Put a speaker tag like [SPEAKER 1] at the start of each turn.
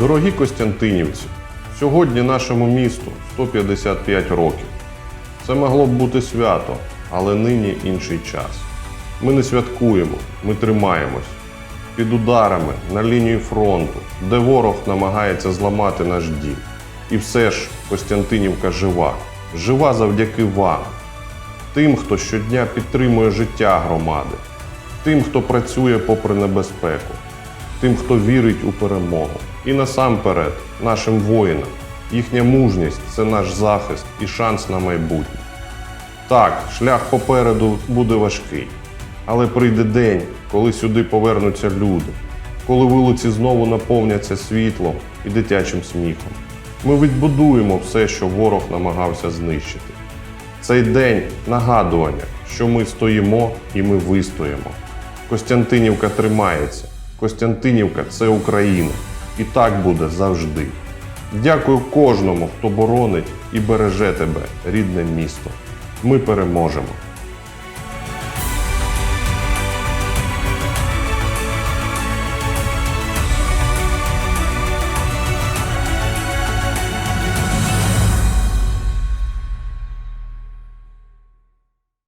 [SPEAKER 1] Дорогі Костянтинівці, сьогодні нашому місту 155 років. Це могло б бути свято, але нині інший час. Ми не святкуємо, ми тримаємось. Під ударами на лінії фронту, де ворог намагається зламати наш дім. І все ж Костянтинівка жива. Жива завдяки вам, тим, хто щодня підтримує життя громади, тим, хто працює попри небезпеку, тим, хто вірить у перемогу. І насамперед нашим воїнам. Їхня мужність це наш захист і шанс на майбутнє. Так, шлях попереду буде важкий, але прийде день, коли сюди повернуться люди, коли вулиці знову наповняться світлом і дитячим сміхом. Ми відбудуємо все, що ворог намагався знищити. Цей день нагадування, що ми стоїмо і ми вистоїмо. Костянтинівка тримається. Костянтинівка це Україна. І так буде завжди. Дякую кожному, хто боронить і береже тебе, рідне місто. Ми переможемо.